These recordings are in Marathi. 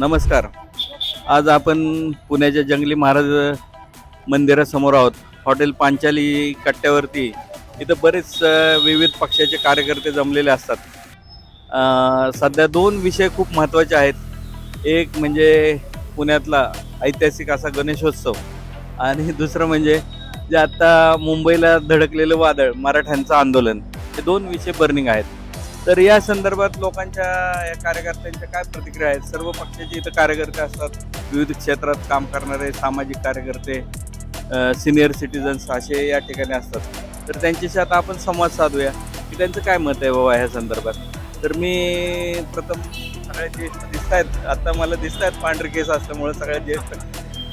नमस्कार. आज आपण पुण्याच्या जंगली महाराज मंदिरासमोर आहोत. हॉटेल पांचाली कट्ट्यावरती. इथं बरेच विविध पक्षाचे कार्यकर्ते जमलेले असतात. सध्या दोन विषय खूप महत्त्वाचे आहेत. एक म्हणजे पुण्यातला ऐतिहासिक असा गणेशोत्सव आणि दुसरं म्हणजे जे आत्ता मुंबईला धडकलेलं वादळ मराठ्यांचं आंदोलन. हे दोन विषय बर्निंग आहेत. तर या संदर्भात लोकांच्या या कार्यकर्त्यांच्या काय प्रतिक्रिया आहेत? सर्व पक्षाचे इथं कार्यकर्ते असतात विविध क्षेत्रात काम करणारे सामाजिक कार्यकर्ते सिनियर सिटीजन्स असे या ठिकाणी असतात. तर त्यांच्याशी आता आपण संवाद साधूया. की त्यांचं काय मत आहे बाबा ह्या संदर्भात? तर मी प्रथम सगळ्यात ज्येष्ठ दिसत आहेत आत्ता मला दिसत आहेत पांढरे केस असल्यामुळे सगळ्यात ज्येष्ठ.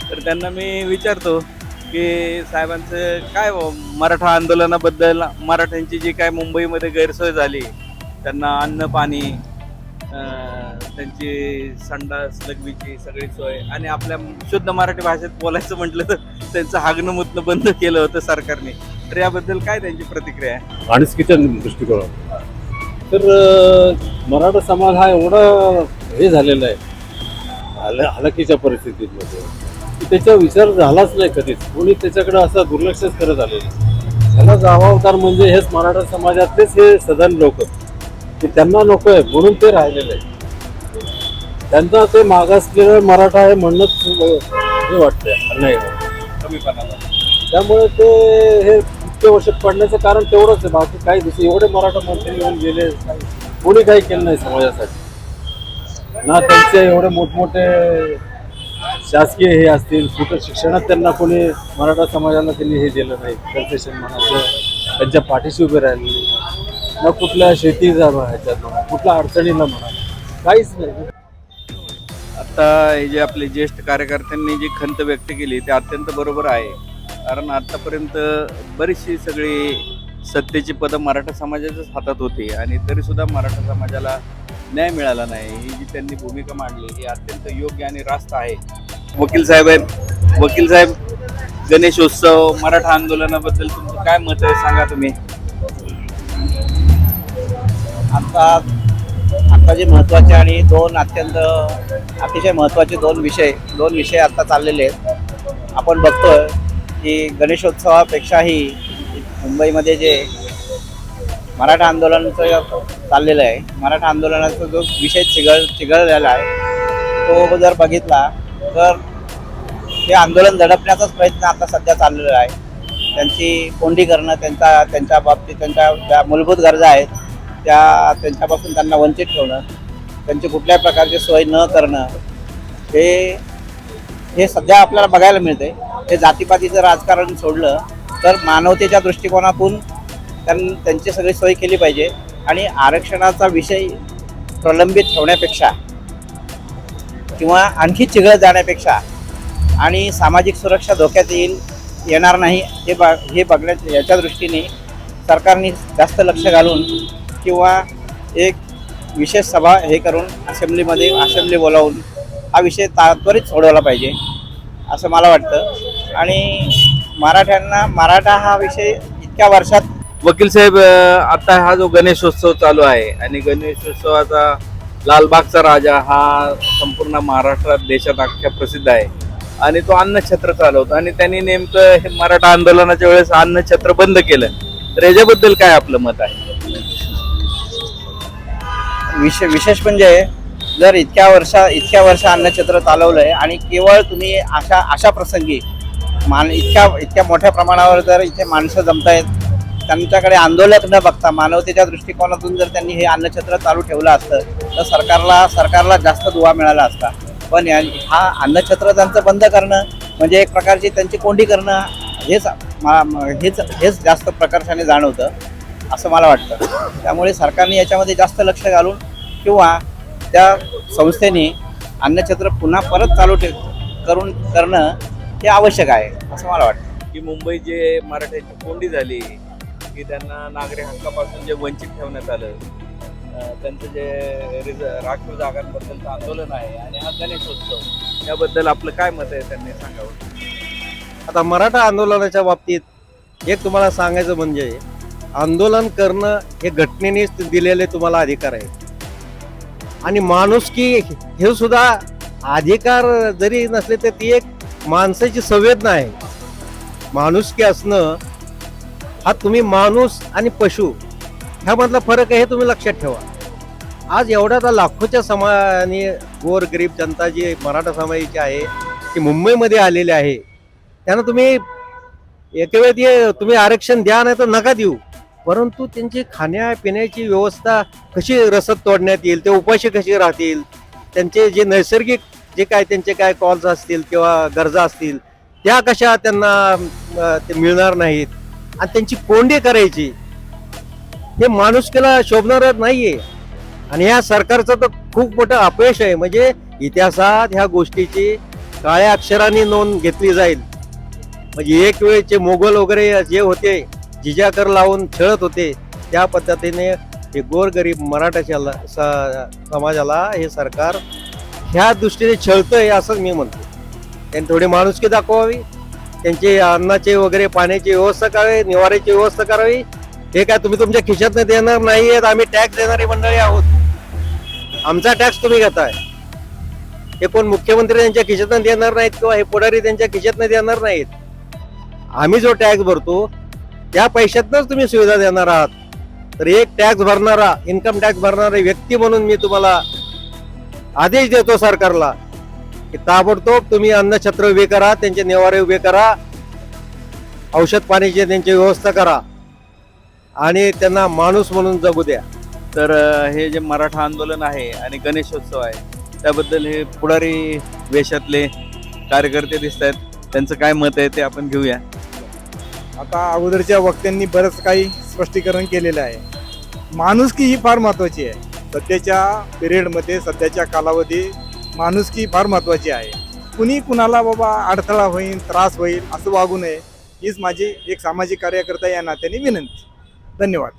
तर त्यांना मी विचारतो की साहेबांचं काय मराठा आंदोलनाबद्दल मराठ्यांची जी काय मुंबईमध्ये गैरसोय झाली त्यांना अन्न पाणी त्यांची संडास लघवीची सगळी सोय. आणि आपल्या शुद्ध मराठी भाषेत बोलायचं म्हटलं तर त्यांचं हागणं मुतणं बंद केलं होतं सरकारने. तर याबद्दल काय त्यांची प्रतिक्रिया आहे? अडचणीच्या दृष्टिकोन. तर मराठा समाज हा एवढा हे झालेला आहे हल हलकीच्या परिस्थितीमध्ये त्याचा विचार झालाच नाही कधीच. कोणी त्याच्याकडे असा दुर्लक्षच करत आलेलं त्याला जबाबदार म्हणजे हेच मराठा समाजातलेच हे सदन लोक. की त्यांना नको आहे म्हणून ते राहिलेले आहे त्यांना ते मागासलेलं मराठा आहे म्हणणंच हे वाटतंय नाही त्यामुळे ते हे इतके वर्ष पडण्याचं कारण तेवढंच आहे. बाकी काही दिवस एवढे मराठा मंत्री येऊन गेले कोणी काही केलं नाही समाजासाठी. ना त्यांचे एवढे मोठमोठे शासकीय हे असतील कुठं शिक्षणात त्यांना कोणी मराठा समाजाला त्यांनी हे दिलं नाही. कन्सेशन म्हणायचं त्यांच्या पाठीशी उभे राहिले. ना कुठल्या शेतीचा ह्याच्यात म्हणा कुठल्या अडचणीला म्हणा काहीच नाही. आता हे जे आपले ज्येष्ठ कार्यकर्त्यांनी जी खंत व्यक्त केली ते अत्यंत बरोबर आहे. कारण आतापर्यंत बरीचशी सगळी सत्तेची पदं मराठा समाजाच्याच हातात होती आणि तरीसुद्धा मराठा समाजाला न्याय मिळाला नाही. ही जी त्यांनी भूमिका मांडली ही अत्यंत योग्य आणि रास्त आहे. वकील साहेब आहेत. वकील साहेब गणेशोत्सव मराठा आंदोलनाबद्दल तुमचं काय मत आहे सांगा तुम्ही. आता आता जे महत्त्वाचे आणि दोन अत्यंत अतिशय महत्त्वाचे दोन विषय दोन विषय आत्ता चाललेले आहेत. आपण बघतोय की गणेशोत्सवापेक्षाही मुंबईमध्ये जे मराठा आंदोलनाचं चाललेलं आहे मराठा आंदोलनाचा जो विषय चिघळ चिघळलेला आहे तो जर बघितला तर हे आंदोलन दडपण्याचाच प्रयत्न आता सध्या चाललेला आहे. त्यांची कोंडी करणं त्यांचा त्यांच्या बाबतीत त्यांच्या ज्या मूलभूत गरजा आहेत त्या त्यांच्यापासून त्यांना वंचित ठेवणं त्यांची कुठल्याही प्रकारची सोय न करणं हे हे सध्या आपल्याला बघायला मिळते हे जातीपातीचं राजकारण सोडलं तर मानवतेच्या दृष्टिकोनातून त्यां त्यांची सगळी सोय केली पाहिजे. आणि आरक्षणाचा विषय प्रलंबित ठेवण्यापेक्षा किंवा आणखी चिघळ जाण्यापेक्षा आणि सामाजिक सुरक्षा धोक्यात येईल येणार नाही हे बा हे बघण्याच्या याच्या दृष्टीने सरकारने जास्त लक्ष घालून किंवा एक विशेष सभा हे करून असेंब्लीमध्ये असेंब्ली बोलावून हा विषय तात्वरित सोडवला पाहिजे असं मला वाटतं. आणि मराठ्यांना मराठा हा विषय इतक्या वर्षात वकील साहेब आता हा जो गणेशोत्सव चालू आहे आणि गणेशोत्सवाचा लालबागचा राजा हा संपूर्ण महाराष्ट्रात देशात अख्ख्या प्रसिद्ध आहे. आणि तो अन्नछत्र चालवतो. आणि त्यांनी नेमकं हे मराठा आंदोलनाच्या वेळेस अन्नछत्र बंद केलं. तर याच्याबद्दल काय आपलं मत आहे? विशे विशेष म्हणजे जर इतक्या वर्षा इतक्या वर्ष अन्नछत्र चालवलं आहे आणि केवळ तुम्ही अशा अशा प्रसंगी मान इतक्या इतक्या मोठ्या प्रमाणावर जर इथे माणसं जमतायत त्यांच्याकडे आंदोलक न बघता मानवतेच्या दृष्टिकोनातून जर त्यांनी हे अन्नछत्र चालू ठेवलं असतं तर सरकारला सरकारला जास्त दुवा मिळाला असता. पण हा अन्नछत्र त्यांचं बंद करणं म्हणजे एक प्रकारची त्यांची कोंडी करणं हेच मा- हेच हेच जास्त प्रकर्षाने जाणवतं. असं मला वाटतं. त्यामुळे सरकारने याच्यामध्ये जास्त लक्ष घालून किंवा त्या संस्थेने अन्नछत्र पुन्हा परत चालू ठेव करून करणं हे आवश्यक आहे असं मला वाटतं. की मुंबई जे मराठ्याची कोंडी झाली की त्यांना नागरी हक्कापासून जे वंचित ठेवण्यात आलं त्यांचं जे रिज राखीव जागांबद्दलचं आंदोलन आहे आणि हा गणेशोत्सव याबद्दल आपलं काय मत आहे त्यांनी सांगावं? आता मराठा आंदोलनाच्या बाबतीत एक तुम्हाला सांगायचं म्हणजे आंदोलन करणं हे घटनेनेच दिलेले तुम्हाला अधिकार आहे. आणि माणुसकी हे सुद्धा अधिकार जरी नसले तर ती एक माणसाची संवेदना आहे. माणुसकी असणं हा तुम्ही माणूस आणि पशु ह्यामधला फरक आहे हे तुम्ही लक्षात ठेवा. आज एवढ्या तर लाखोच्या समाजाने गोरगरीब गोर गरीब जनता जी मराठा समाजाची आहे ती मुंबईमध्ये आलेली आहे त्यांना तुम्ही एके ते तुम्ही आरक्षण द्या नाही तर नका देऊ. परंतु त्यांची खाण्यापिण्याची व्यवस्था कशी रसद तोडण्यात येईल ते उपाशी कशी राहतील त्यांचे जे नैसर्गिक जे काय त्यांचे काय कॉल्स असतील किंवा गरजा असतील त्या कशा त्यांना ते मिळणार नाहीत. आणि त्यांची कोंडी करायची हे माणुसकीला शोभणार नाहीये. आणि ह्या सरकारचं तर खूप मोठं अपयश आहे. म्हणजे इतिहासात ह्या गोष्टीची काळ्या अक्षरांनी नोंद घेतली जाईल. म्हणजे एक वेळचे मोगल वगैरे जे होते जिजाकर लावून खेळत होते त्या पद्धतीने हे गोरगरीब मराठाच्या स- समाजाला हे सरकार ह्या दृष्टीने छळतंय असं मी म्हणतो. त्यांनी थोडी माणुसकी दाखवावी त्यांचे अन्नाचे वगैरे पाण्याची व्यवस्था करावी निवाऱ्याची व्यवस्था करावी. हे काय तुम्ही तुमच्या खिशात देणार नाही आहेत आम्ही टॅक्स देणारी मंडळी आहोत. आमचा टॅक्स तुम्ही घेताय. हे कोण मुख्यमंत्री त्यांच्या खिशातनं देणार नाहीत किंवा हे पुढारी त्यांच्या खिशातनं देणार नाहीत? आम्ही जो टॅक्स भरतो त्या पैशातनच तुम्ही सुविधा देणार आहात. तर एक टॅक्स भरणारा इन्कम टॅक्स भरणारा व्यक्ती म्हणून मी तुम्हाला आदेश देतो सरकारला की ताबडतोब तुम्ही अन्नछत्र उभे करा त्यांचे निवारे उभे करा औषध पाण्याची त्यांची व्यवस्था करा आणि त्यांना माणूस म्हणून जगू द्या. तर हे जे मराठा आंदोलन आहे आणि गणेशोत्सव आहे त्याबद्दल हे पुढारी वेशातले कार्यकर्ते दिसत आहेत त्यांचं काय मत आहे ते आपण घेऊया. आता अगोदरच्या वक्त्यांनी बरंच काही स्पष्टीकरण केलेलं आहे. माणुसकी ही फार महत्त्वाची आहे. सध्याच्या पिरियडमध्ये सध्याच्या कालावधी माणुसकी फार महत्त्वाची आहे. कुणी कुणाला बाबा अडथळा होईल त्रास होईल असं वागू नये हीच माझी एक सामाजिक कार्यकर्ता या नात्याने विनंती. धन्यवाद.